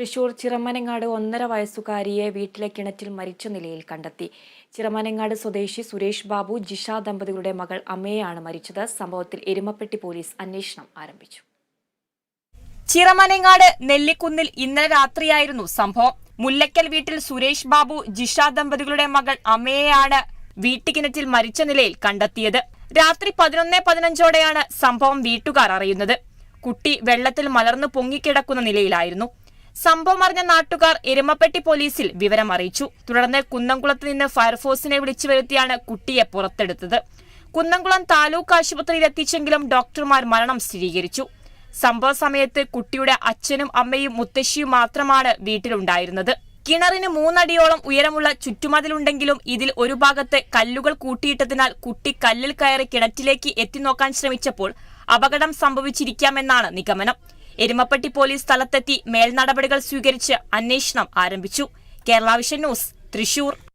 തൃശൂർ ചിറമനങ്ങാട് ഒന്നര വയസ്സുകാരിയെ വീട്ടിലെ കിണറ്റിൽ മരിച്ച നിലയിൽ കണ്ടെത്തി. ചിറമനങ്ങാട് സ്വദേശി സുരേഷ് ബാബു ജിഷ ദമ്പതികളുടെ മകൾ അമ്മയാണ് മരിച്ചത്. സംഭവത്തിൽ എരുമപ്പെട്ടി പോലീസ് അന്വേഷണം ആരംഭിച്ചു. ചിറമനങ്ങാട് നെല്ലിക്കുന്നിൽ ഇന്നലെ രാത്രിയായിരുന്നു സംഭവം. മുല്ലക്കൽ വീട്ടിൽ സുരേഷ് ബാബു ജിഷ ദമ്പതികളുടെ മകൾ അമ്മയെയാണ് വീട്ടുകിണറ്റിൽ മരിച്ച നിലയിൽ കണ്ടെത്തിയത്. രാത്രി പതിനൊന്ന് പതിനഞ്ചോടെയാണ് സംഭവം വീട്ടുകാർ അറിയുന്നത്. കുട്ടി വെള്ളത്തിൽ മലർന്നു പൊങ്ങിക്കിടക്കുന്ന നിലയിലായിരുന്നു. സംഭവം അറിഞ്ഞ നാട്ടുകാർ എരുമപ്പെട്ടി പോലീസിൽ വിവരം അറിയിച്ചു. തുടർന്ന് കുന്നംകുളത്ത് നിന്ന് ഫയർഫോഴ്സിനെ വിളിച്ചു വരുത്തിയാണ് കുട്ടിയെ പുറത്തെടുത്തത്. കുന്നംകുളം താലൂക്ക് ആശുപത്രിയിൽ എത്തിച്ചെങ്കിലും ഡോക്ടർമാർ മരണം സ്ഥിരീകരിച്ചു. സംഭവ സമയത്ത് കുട്ടിയുടെ അച്ഛനും അമ്മയും മുത്തശ്ശിയും മാത്രമാണ് വീട്ടിലുണ്ടായിരുന്നത്. കിണറിന് മൂന്നടിയോളം ഉയരമുള്ള ചുറ്റുമതിലുണ്ടെങ്കിലും ഇതിൽ ഒരു ഭാഗത്ത് കല്ലുകൾ കൂട്ടിയിട്ടതിനാൽ കുട്ടി കല്ലിൽ കയറി കിണറ്റിലേക്ക് എത്തിനോക്കാൻ ശ്രമിച്ചപ്പോൾ അപകടം സംഭവിച്ചിരിക്കാമെന്നാണ് നിഗമനം. എരുമപ്പെട്ടി പോലീസ് സ്ഥലത്തെത്തി മേൽനടപടികൾ സ്വീകരിച്ച് അന്വേഷണം ആരംഭിച്ചു. Kerala vision news Thrissur.